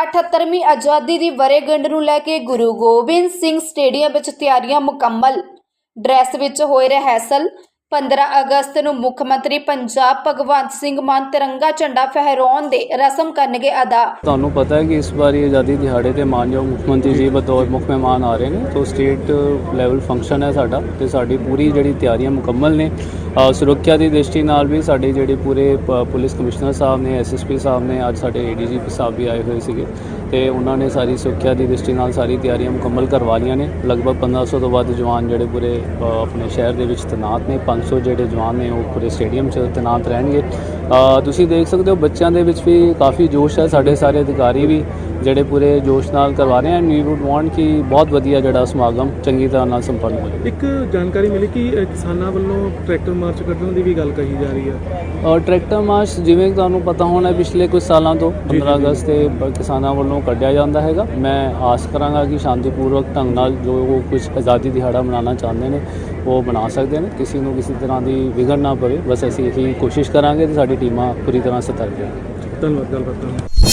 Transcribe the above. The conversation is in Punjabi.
78ਵੀਂ ਆਜ਼ਾਦੀ ਦੀ ਵਰ੍ਹੇਗੰਢ ਨੂੰ ਲੈ ਕੇ ਗੁਰੂ ਗੋਬਿੰਦ ਸਿੰਘ ਸਟੇਡੀਅਮ ਵਿੱਚ ਤਿਆਰੀਆਂ ਮੁਕੰਮਲ। ਡਰੈਸ ਵਿੱਚ ਹੋਏ ਰਿਹਰਸਲ 15 ਅਗਸਤ ਨੂੰ ਮੁੱਖ ਮੰਤਰੀ ਪੰਜਾਬ ਭਗਵੰਤ ਸਿੰਘ ਮਾਨ ਤਿਰੰਗਾ ਝੰਡਾ ਫਹਿਰਾਉਣ ਦੇ ਰਸਮ ਕਰਨਗੇ ਅਦਾ। ਤੁਹਾਨੂੰ ਪਤਾ ਹੈ ਕਿ ਇਸ ਵਾਰੀ ਆਜ਼ਾਦੀ ਦਿਹਾੜੇ ਤੇ ਮਾਨਯੋਗ ਮੁੱਖ ਮੰਤਰੀ ਜੀ ਬਤੌਰ ਮੁੱਖ ਮਹਿਮਾਨ ਆ ਰਹੇ ਨੇ, ਤੋਂ ਸਟੇਟ ਲੈਵਲ ਫੰਕਸ਼ਨ ਹੈ ਸਾਡਾ ਤੇ ਸਾਡੀ ਪੂਰੀ ਜਿਹੜੀ ਤਿਆਰੀਆਂ ਮੁਕੰਮਲ ਨੇ। ਸੁਰੱਖਿਆ ਦੀ ਦ੍ਰਿਸ਼ਟੀ ਨਾਲ ਵੀ ਸਾਡੇ ਜਿਹੜੇ ਪੂਰੇ ਪੁਲਿਸ ਕਮਿਸ਼ਨਰ ਸਾਹਿਬ ਨੇ ਐਸਐਸਪੀ ਸਾਹਿਬ ਨੇ, ਅੱਜ ਸਾਡੇ ਏਡੀਜੀਪੀ ਸਾਹਿਬ ਵੀ ਆਏ ਹੋਏ ਸੀਗੇ। ਤੇ ਉਹਨਾਂ ਨੇ ਸਾਰੀ ਸੁਰੱਖਿਆ ਦੀ ਦ੍ਰਿਸ਼ਟੀ ਨਾਲ ਸਾਰੀ ਤਿਆਰੀਆਂ ਮੁਕੰਮਲ ਕਰਵਾ ਲਈਆਂ ਨੇ। ਲਗਭਗ 1500 ਤੋਂ ਵੱਧ ਜਵਾਨ ਜਿਹੜੇ ਪੂਰੇ ਆਪਣੇ ਸ਼ਹਿਰ ਦੇ ਵਿੱਚ ਤੈਨਾਤ ਨੇ। 500 ਜਿਹੜੇ ਜਵਾਨ ਨੇ ਉਹ ਪੂਰੇ ਸਟੇਡੀਅਮ 'ਚ ਤੈਨਾਤ ਰਹਿਣਗੇ। ਤੁਸੀਂ ਦੇਖ ਸਕਦੇ ਹੋ ਬੱਚਿਆਂ ਦੇ ਵਿੱਚ ਵੀ ਕਾਫੀ ਜੋਸ਼ ਹੈ। ਸਾਡੇ ਸਾਰੇ ਅਧਿਕਾਰੀ ਵੀ ਜਿਹੜੇ ਪੂਰੇ ਜੋਸ਼ ਨਾਲ ਕਰਵਾ ਰਹੇ ਹਨ ਵੀ ਵੁੱਡ ਵਾਂਟ ਕਿ ਬਹੁਤ ਵਧੀਆ ਜਿਹੜਾ ਸਮਾਗਮ ਚੰਗੀ ਤਰ੍ਹਾਂ ਨਾਲ ਸੰਪੰਨ ਹੋਵੇ। ਇੱਕ ਜਾਣਕਾਰੀ ਮਿਲੀ ਕਿ ਕਿਸਾਨਾਂ ਵੱਲੋਂ ਟਰੈਕਟਰ ਮਾਰਚ ਕੱਢਣ ਦੀ ਵੀ ਗੱਲ ਕਹੀ ਜਾ ਰਹੀ ਹੈ। ਔਰ ਟਰੈਕਟਰ ਮਾਰਚ ਜਿਵੇਂ ਤੁਹਾਨੂੰ ਪਤਾ ਹੋਣਾ ਪਿਛਲੇ ਕੁਝ ਸਾਲਾਂ ਤੋਂ ਜੀ, 15 ਜੀ। ਅਗਸਤ ਤੇ ਕਿਸਾਨਾਂ ਵੱਲੋਂ ਕੱਢਿਆ ਜਾਂਦਾ ਹੈਗਾ। ਮੈਂ ਆਸ ਕਰਾਂਗਾ ਕਿ ਸ਼ਾਂਤੀਪੂਰਵਕ ਢੰਗ ਨਾਲ ਜੋ ਉਹ ਕੁਝ ਆਜ਼ਾਦੀ ਦਿਹਾੜਾ ਮਨਾਉਣਾ ਚਾਹੁੰਦੇ ਨੇ ਉਹ ਬਣਾ ਸਕਦੇ ਨੇ। ਕਿਸੇ ਨੂੰ ਕਿਸੇ ਤਰ੍ਹਾਂ ਦੀ ਵਿਘਨ ਨਾ ਪਵੇ। ਬਸ ਅਸੀਂ ਇਹੀ ਕੋਸ਼ਿਸ਼ ਕਰਾਂਗੇ ਤੇ ਸਾਡੀ ਟੀਮਾਂ ਪੂਰੀ ਤਰ੍ਹਾਂ ਸਤਰਕ ਰਹਿਣ। ਧੰਨਵਾਦ ਗੱਲਬਾਤ ਕਰਨ ਲਈ।